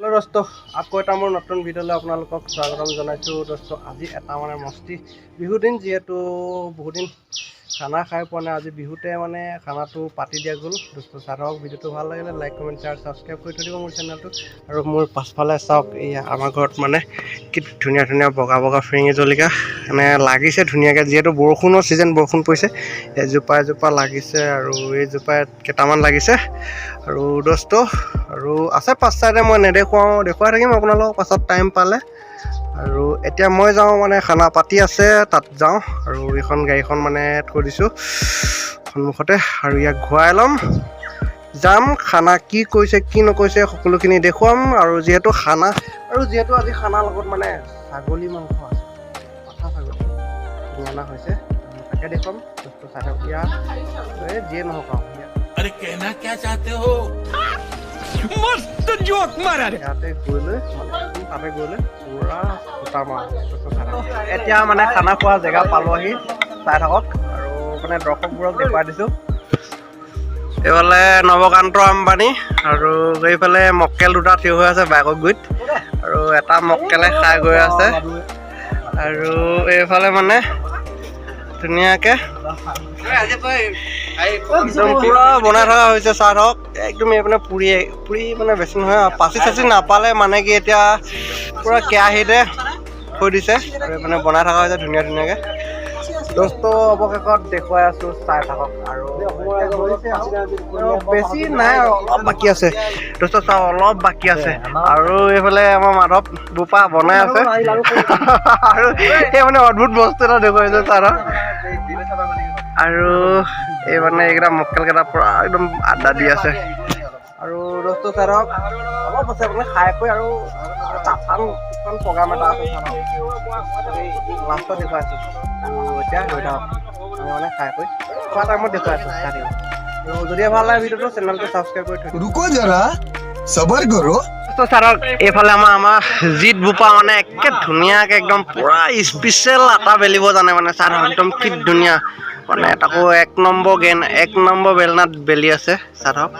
Hello দোস্ত। আকৌ এটা মোৰ নতুন ভিডিঅ'লৈ আপোনালোকক স্বাগতম জনাইছোঁ। দোস্ত আজি এটা মানে মস্তি বিহু দিন যিহেতু বহুত দিন খানা খাই পোৱা নাই। আজি বিহুতে মানে খানাটো পাতি দিয়া গ'ল। দোস্ত থাকক ভিডিঅ'টো ভালো লাগিলে লাইক কমেণ্ট শ্বেয়াৰ ছাবস্ক্ৰাইব কৰি থৈ দিব মোৰ চেনেলটো আৰু মোৰ পাছফালে চাওক এয়া আমাৰ ঘৰত মানে কি ধুনীয়া ধুনীয়া, বগা বগা ফিৰিঙি জলকীয়া। মানে লাগিছে ধুনীয়াকৈ, যিহেতু বৰষুণৰ ছিজন বৰষুণ পৰিছে। এজোপা এজোপা লাগিছে আৰু এইজোপা কেইটামান লাগিছে। আৰু দোস্ত আৰু আছে পাঁচ চাইডে মই নেদেখুৱাওঁ, দেখুৱাই থাকিম। আপোনালোকক পাছত টাইম পালে। আৰু এতিয়া মই যাওঁ মানে খানা পাতি আছে তাত যাওঁ আৰু এইখন গাড়ীখন মানে থৈ দিছোঁ সন্মুখতে আৰু ইয়াক ঘূৰাই ল'ম। যাম খানা কি কৈছে কি নকৈছে সকলোখিনি দেখুৱাম আৰু যিহেতু খানা আৰু যিহেতু আজি খানাৰ লগত মানে ছাগলী মাংস আছে পঠা ছাগলী অনা হৈছে তাকে দেখুৱাম বস্তু চাই থাকক। ইয়াত যিয়ে নহওক আৰু ইয়াতে। গৈ লৈ তাতে গৈ লৈ পূৰা এতিয়া মানে খানা খোৱা জেগা পালোঁ আহি চাই থাকক। আৰু মানে দৰ্শকবোৰক দেখুৱাই দিছোঁ। এইফালে নৱকান্ত আম্বানী আৰু এইফালে মক্কেল দুটা থিয় হৈ আছে বাইকৰ গুৰিত। আৰু এটা মক্কেলে খাই গৈ আছে। আৰু এইফালে মানে ধুনীয়াকৈ একদম পুৰা বনাই থকা হৈছে চাহ হওক। একদম এইপিনে পুৰি পুৰি মানে বেছি নহয় আৰু। পাচি চাচি নাপালে মানে কি এতিয়া পুৰা কেৰাহীতে থৈ দিছে। আৰু মানে বনাই থকা হৈছে ধুনীয়া ধুনীয়াকৈ। দোস্ত অৱশেষত দেখুৱাই আছোঁ চাই থাকক। আৰু বেছি নাই আৰু অলপ বাকী আছে। দোস্ত চাওঁ অলপ বাকী আছে। আৰু এইফালে আমাৰ মাধৱ বোপা বনাই আছে। আৰু। এই মানে অদ্ভুত বস্তু এটা দেখুৱাইছে ছাৰক আৰু এই মানে এইকেইটা মক্কেল কেইটা পৰা একদম আড্ডা দি আছে। আৰু দোস্তো চাৰক অলপ আছে আপুনি খাই কৈ আৰু তাফান কিছুমান প্ৰগ্ৰাম এটা আছে লাষ্টত দেখুৱাই আছো আৰু এতিয়া লৈ থাকক আমি মানে খাই কৈ খোৱা টাইমত দেখুৱাই আছো চাৰিও যদি ভাল লাগে ভিডিঅ'টো চেনেলটো ছাবস্ক্ৰাইব কৰি থৈ দিব যাৰা চবৰ কৰোঁ তো ছাৰক এইফালে আমাৰ আমাৰ জিত বোপা মানে একে ধুনীয়াকৈ একদম পূৰা স্পেচিয়েল আটা বেলিব জানে মানে ছাৰক একদম কি ধুনীয়া। মানে তাকো এক নম্বৰ গেন এক নম্বৰ বেলনাত বেলি আছে ছাৰক।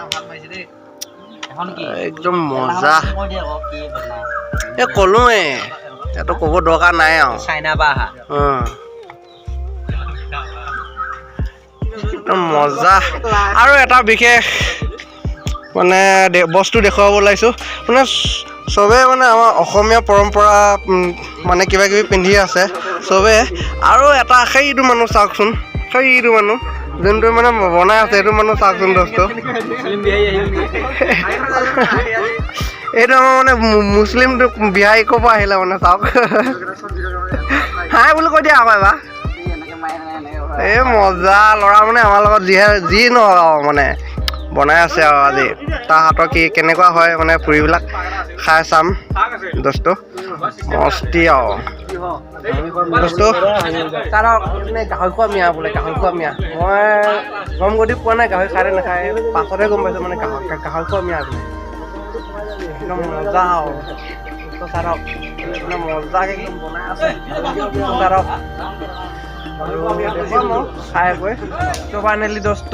একদম মজা। এই ক'লোৱে এইটো ক'ব দৰকাৰ নাই আৰু। একদম মজা। আৰু এটা বিশেষ মানে বস্তু দেখুৱাব ওলাইছোঁ। মানে চ- চবে মানে আমাৰ অসমীয়া পৰম্পৰা মানে কিবা কিবি পিন্ধি আছে। চবে। আৰু এটা সেইটো মানুহ চাওকচোন। সেইটো মানুহ যোনটো মানে বনাই আছে সেইটো মানুহ চাওকচোন দোস্ত। এইটো আমাৰ মানে মুছলিমটো বিহাৰী ক'ৰ পৰা আহিলে মানে চাওক। হাই বুলি কৈ দিয়া আকৌ এবাৰ এই মজা ল'ৰা মানে আমাৰ লগত যিহে যি নহওক আৰু মানে। বনাই আছে আৰু আজি। তাৰ হাতৰ কি, কেনেকুৱা হয় মানে পুৰিবিলাক? খাই চাম। দোস্ত, মস্তি আৰু। দোস্ত, ছাৰক এনে গাহৰি খোৱা মিয়া বোলে, গাহৰি খোৱা মিয়া। মই গম গতি পোৱা নাই, গাহৰি খাই নাখায়। পাছতহে গম পাইছোঁ মানে গাহৰি গাহৰি খোৱা মিয়া বোলে। একদম মজা আৰু। ছাৰক মানে মজাকৈ একদম বনাই আছে। ছাৰক ফাইনেলি দোস্ত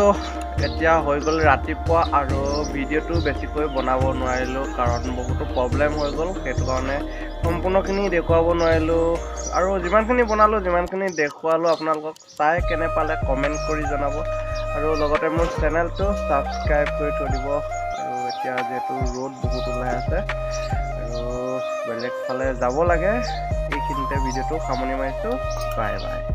এতিয়া হৈ গ'ল ৰাতিপুৱা আৰু ভিডিঅ'টো বেছিকৈ বনাব নোৱাৰিলোঁ কাৰণ বহুতো প্ৰব্লেম হৈ গ'ল। সেইটো কাৰণে সম্পূৰ্ণখিনি দেখুৱাব নোৱাৰিলোঁ। আৰু যিমানখিনি বনালোঁ যিমানখিনি দেখুৱালোঁ আপোনালোকক চাই কেনে পালে কমেণ্ট কৰি জনাব। আৰু লগতে মোৰ চেনেলটো ছাবস্ক্ৰাইব কৰি থৈ দিব। আৰু এতিয়া যিহেতু ৰ'দ বহুত ওলাই আছে আৰু বেলেগ ফালে যাব লাগে। এইখিনিতে ভিডিঅ'টো সামৰণি মাৰিছোঁ। Bye bye.